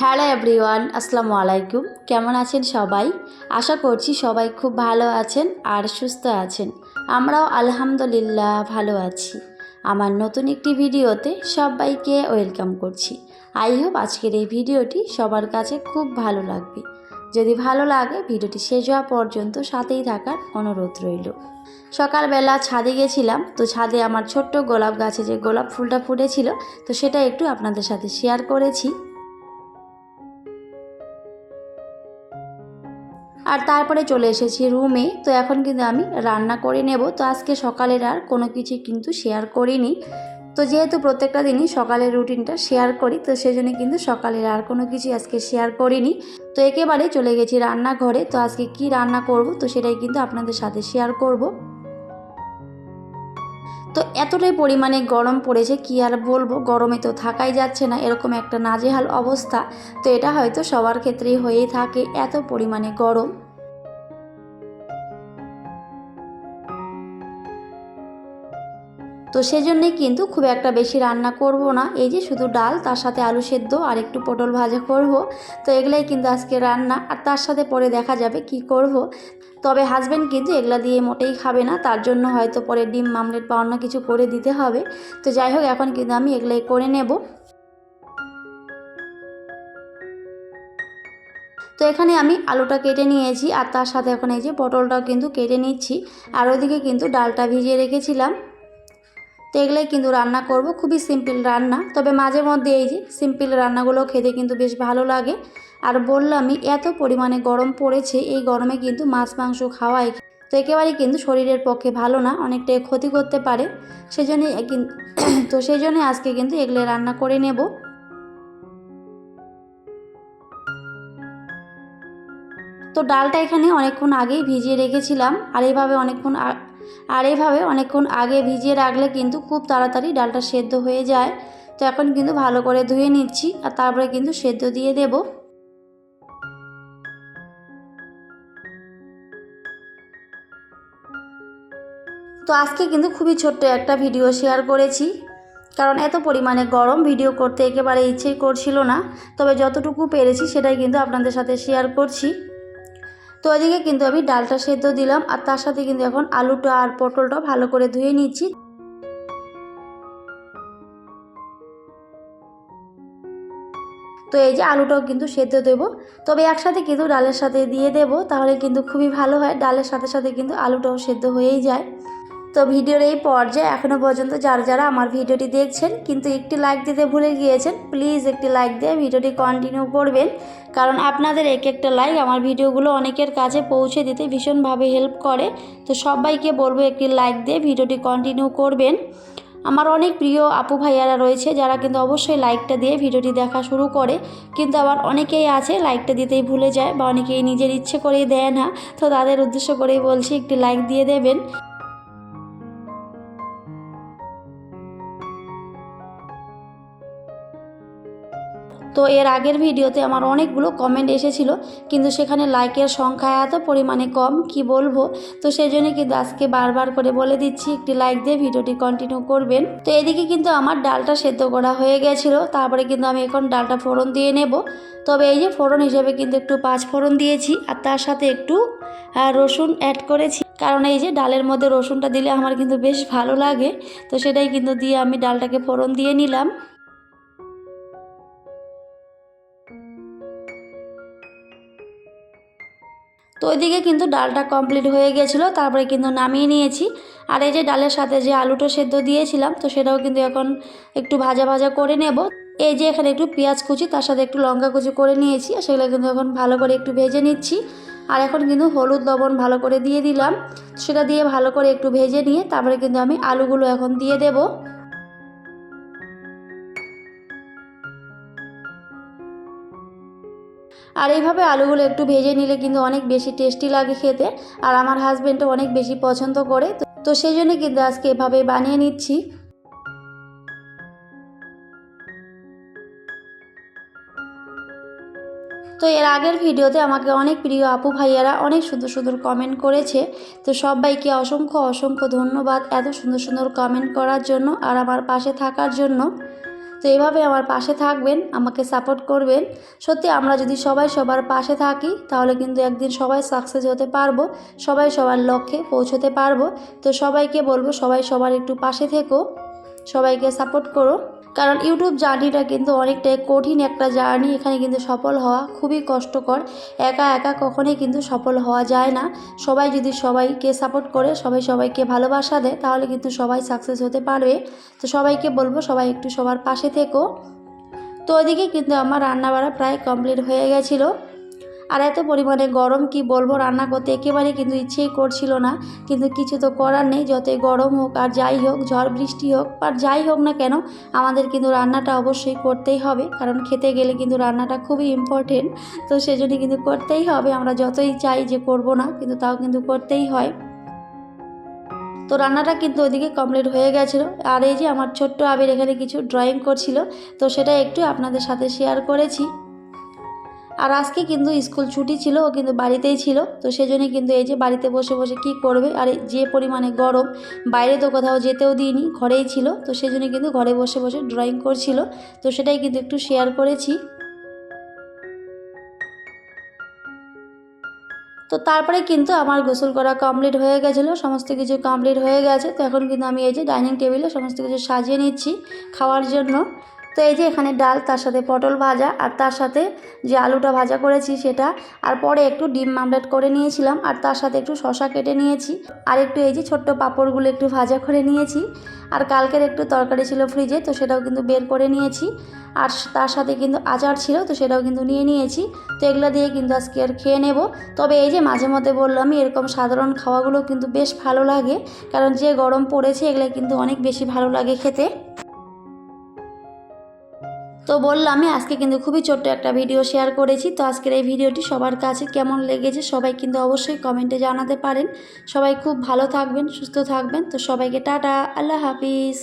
Hello everyone, আসসালামু আলাইকুম। কেমন আছেন সবাই? আশা করছি সবাই খুব ভালো আছেন আর সুস্থ আছেন। আমরাও আলহামদুলিল্লাহ ভালো আছি। আমার নতুন একটি ভিডিওতে সবাইকে ওয়েলকাম করছি। আই হোপ আজকের এই ভিডিওটি সবার কাছে খুব ভালো লাগবে। যদি ভালো লাগে, ভিডিওটি শেষ হওয়া পর্যন্ত সাথেই থাকার অনুরোধ রইল। সকালবেলা ছাদে গেছিলাম, তো ছাদে আমার ছোট্ট গোলাপ গাছে যে গোলাপ ফুলটা ফুটেছিল, তো সেটা একটু আপনাদের সাথে শেয়ার করেছি। আর তারপরে চলে এসেছি রুমে, তো এখন কিন্তু আমি রান্না করে নেব, তো আজকে সকালের আর কোনো কিছু কিন্তু শেয়ার করিনি। তো যেহেতু প্রত্যেকটা দিনই সকালের রুটিনটা শেয়ার করি, তো সেজন্য কিন্তু সকালের আর কোনো কিছু আজকে শেয়ার করিনি। তো একেবারে চলে গেছি রান্নাঘরে, তো আজকে কি রান্না করব, তো সেটাই কিন্তু আপনাদের সাথে শেয়ার করব। তো এতটাই পরিমাণে গরম পড়েছে, কি আর বলব, গরমে তো থাকাই যাচ্ছে না, এরকম একটা নাজেহাল অবস্থা। তো এটা হয়তো সবার ক্ষেত্রেই হয়েই থাকে, এত পরিমাণে গরম। তো সেজন্যই কিন্তু খুব একটা বেশি রান্না করব না। এই যে শুধু ডাল, তার সাথে আলু সেদ্ধ আর একটু পটল ভাজা করব। তো এগুলাই কিন্তু আজকে রান্না। আর তার সাথে পরে দেখা যাবে কি করব। তবে হাজব্যান্ড কিন্তু এগুলা দিয়ে মোটেই খাবে না। তার জন্য হয়তো পরে ডিম মামলেট বা অন্য কিছু করে দিতে হবে। তো যাই হোক, এখন কিন্তু আমি এগুলাই করে নেব। তো এখানে আমি আলুটা কেটে নিয়েছি। আর তার সাথে এখন এই যে পটলটাও কিন্তু কেটে নিচ্ছি। আর ওইদিকে কিন্তু ডালটা ভিজিয়ে রেখেছিলাম। তো এগুলোই কিন্তু রান্না করব। খুবই সিম্পল রান্না। তবে মাঝে মধ্যে এই যে সিম্পল রান্নাগুলো খেতে কিন্তু বেশ ভালো লাগে। আর বললামই, এত পরিমাণে গরম পড়েছে, এই গরমে কিন্তু মাছ, মাংস খাওয়াই তো একেবারেই কিন্তু শরীরের পক্ষে ভালো না, অনেকটাই ক্ষতি করতে পারে। সেই সেজন্য তো সেই জন্যই আজকে কিন্তু এগুলো রান্না করে নেব। তো ডালটা এখানে অনেকক্ষণ আগেই ভিজিয়ে রেখেছিলাম। আর এইভাবে অনেকক্ষণ আর এইভাবে অনেকক্ষণ আগে ভিজিয়ে রাখলে কিন্তু খুব তাড়াতাড়ি ডালটা সেদ্ধ হয়ে যায়। তো এখন কিন্তু ভালো করে ধুয়ে নিচ্ছি আর তারপরে কিন্তু সেদ্ধ দিয়ে দেব। তো আজকে কিন্তু খুবই ছোট্ট একটা ভিডিও শেয়ার করেছি। কারণ এত পরিমাণে গরম ভিডিও করতে একেবারে ইচ্ছেই করছিল না। তবে যতটুকু পেরেছি সেটাই কিন্তু আপনাদের সাথে শেয়ার করছি। তো এদিকে কিন্তু আমি ডালটা সেদ্ধ দিলাম আর তার সাথে কিন্তু এখন আলুটা আর পটলটা ভালো করে ধুয়ে নিচ্ছি। তো এই যে আলুটাও কিন্তু সেদ্ধ দেবো। তবে একসাথে কিন্তু ডালের সাথে দিয়ে দেবো, তাহলে কিন্তু খুবই ভালো হয়। ডালের সাথে সাথে কিন্তু আলুটাও সেদ্ধ হয়েই যায়। তো ভিডিওর এই পর্যায়ে এখনও পর্যন্ত যারা যারা আমার ভিডিওটি দেখছেন, কিন্তু একটি লাইক দিতে ভুলে গিয়েছেন প্লিজ একটি লাইক দিয়ে ভিডিওটি কন্টিনিউ করবেন। কারণ আপনাদের এক একটা লাইক আমার ভিডিওগুলো অনেকের কাছে পৌঁছে দিতে ভীষণভাবে হেল্প করে। তো সবাইকে বলব একটি লাইক দিয়ে ভিডিওটি কন্টিনিউ করবেন। আমার অনেক প্রিয় আপু ভাইয়ারা রয়েছে, যারা কিন্তু অবশ্যই লাইকটা দিয়ে ভিডিওটি দেখা শুরু করে। কিন্তু আবার অনেকেই আছে লাইকটা দিতেই ভুলে যায় বা অনেকেই নিজের ইচ্ছে করেই দেয় না। তো তাদের উদ্দেশ্য করেই বলছি একটি লাইক দিয়ে দেবেন। তো এর আগের ভিডিওতে আমার অনেকগুলো কমেন্ট এসেছিল, কিন্তু সেখানে লাইকের সংখ্যা এত পরিমাণে কম, কি বলব? তো সেই জন্য কিন্তু আজকে বারবার করে বলে দিচ্ছি, একটি লাইক দিয়ে ভিডিওটি কন্টিনিউ করবেন। তো এদিকে কিন্তু আমার ডালটা সেদ্ধ করা হয়ে গেছিল, তারপরে কিন্তু আমি এখন ডালটা ফোড়ন দিয়ে নেব। তবে এই যে ফোড়ন হিসেবে কিন্তু একটু পাঁচ ফোড়ন দিয়েছি, আর তার সাথে একটু রসুন অ্যাড করেছি। কারণ এই যে ডালের মধ্যে রসুনটা দিলে আমার কিন্তু বেশ ভালো লাগে, তো সেটাই কিন্তু দিয়ে আমি ডালটাকে ফোড়ন দিয়ে নিলাম। তো ওইদিকে কিন্তু ডালটা কমপ্লিট হয়ে গেছিল তারপরে কিন্তু নামিয়ে নিয়েছি। আর এই যে ডালের সাথে যে আলুটা সেদ্ধ দিয়েছিলাম, তো সেটাও কিন্তু এখন একটু ভাজা ভাজা করে নেব। এই যে এখানে একটু পেঁয়াজ কুচি, তার সাথে একটু লঙ্কা কুচি করে নিয়েছি, আর সেগুলো কিন্তু এখন ভালো করে একটু ভেজে নিচ্ছি। আর এখন কিন্তু হলুদ লবণ ভালো করে দিয়ে দিলাম, সেটা দিয়ে ভালো করে একটু ভেজে নিয়ে তারপরে কিন্তু আমি আলুগুলো এখন দিয়ে দেবো। আর এইভাবে আলুগুলো একটু ভেজে নিলে কিন্তু অনেক বেশি টেস্টি লাগে খেতে। আর আমার হাজব্যান্ডও অনেক বেশি পছন্দ করে। তো সেই জন্য কিন্তু আজকে এভাবে বানিয়ে নিচ্ছি। তো এর আগের ভিডিওতে আমাকে অনেক প্রিয় আপু ভাইয়ারা অনেক সুন্দর সুন্দর কমেন্ট করেছে। তো সবাইকে অসংখ্য অসংখ্য ধন্যবাদ এত সুন্দর সুন্দর কমেন্ট করার জন্য আর আমার পাশে থাকার জন্য। তো এভাবে আমার পাশে থাকবেন, আমাকে সাপোর্ট করবেন। সত্যি আমরা যদি সবাই সবার পাশে থাকি, তাহলে কিন্তু একদিন সবাই সাকসেস হতে পারব, সবাই সবার লক্ষ্যে পৌঁছতে পারব। তো সবাইকে বলব, সবাই সবার একটু পাশে থেকো, সবাইকে সাপোর্ট করো। কারণ ইউটিউব জার্নিটা কিন্তু অনেকটাই কঠিন একটা জার্নি, এখানে কিন্তু সফল হওয়া খুবই কষ্টকর। একা একা কখনোই কিন্তু সফল হওয়া যায় না। সবাই যদি সবাইকে সাপোর্ট করে, সবাই সবাইকে ভালোবাসা দেয়, তাহলে কিন্তু সবাই সাকসেস হতে পারবে। তো সবাইকে বলব, সবাই একটু সবার পাশে থেকো। তো ওইদিকে কিন্তু আমার রান্নাবাড়া প্রায় কমপ্লিট হয়ে গেছিল। আর এত পরিমাণে গরম কি বলব? রান্না করতে একেবারে কিন্তু ইচ্ছেই করছিল না। কিন্তু কিছু তো করার নেই, যতই গরম হোক আর যাই হোক, ঝড় বৃষ্টি হোক, আর যাই হোক না কেন, আমাদের কিন্তু রান্নাটা অবশ্যই করতেই হবে। কারণ খেতে গেলে কিন্তু রান্নাটা খুবই ইম্পর্টেন্ট তো সেজন্য কিন্তু করতেই হবে। আমরা যতই চাই যে করব না, কিন্তু তাও কিন্তু করতেই হয়। তো রান্নাটা কিন্তু ওইদিকে কমপ্লিট হয়ে গেছিল। আর এই যে আমার ছোট্ট আবির এখানে কিছু ড্রয়িং করছিল, তো সেটা একটু আপনাদের সাথে শেয়ার করেছি। আর আজকে কিন্তু স্কুল ছুটি ছিল, ও কিন্তু বাড়িতেই ছিল। তো সেজন্য কিন্তু এই যে বাড়িতে বসে বসে কি করবে? আর যে পরিমাণে গরম, বাইরে তো কোথাও যেতেও দিইনি, ঘরেই ছিল। তো সেজন্য কিন্তু ঘরে বসে বসে ড্রয়িং করছিল। তো সেটাই কিন্তু একটু শেয়ার করেছি। তো তারপরে কিন্তু আমার গোসল করা কমপ্লিট হয়ে গেছিল, সমস্ত কিছু কমপ্লিট হয়ে গেছে। তো এখন কিন্তু আমি এই যে ডাইনিং টেবিলে সমস্ত কিছু সাজিয়ে নিচ্ছি খাওয়ার জন্য। তো এই যে এখানে ডাল, তার সাথে পটল ভাজা আর তার সাথে যে আলুটা ভাজা করেছি সেটা, আর পরে একটু ডিম মামলেট করে নিয়েছিলাম আর তার সাথে একটু শশা কেটে নিয়েছি। আর একটু এই যে ছোট্ট পাঁপড়গুলো একটু ভাজা করে নিয়েছি। আর কালকের একটু তরকারি ছিল ফ্রিজে তো সেটাও কিন্তু বের করে নিয়েছি। আর তার সাথে কিন্তু আচার ছিল, তো সেটাও কিন্তু নিয়ে নিয়েছি। তো এগুলো দিয়ে কিন্তু আজকে আর খেয়ে নেব। তবে এই যে মাঝে মধ্যে বললামই এরকম সাধারণ খাওয়াগুলো কিন্তু বেশ ভালো লাগে। কারণ যে গরম পড়েছে, এগুলো কিন্তু অনেক বেশি ভালো লাগে খেতে। তো বললাম আজকে কিন্তু খুবই ছোট্ট একটা ভিডিও শেয়ার করেছি। তো আজকের এই ভিডিওটি সবার কাছে কেমন লেগেছে সবাই কিন্তু অবশ্যই কমেন্টে জানাতে পারেন। সবাই খুব ভালো থাকবেন, সুস্থ থাকবেন। তো সবাইকে টাটা, আল্লাহ হাফিজ।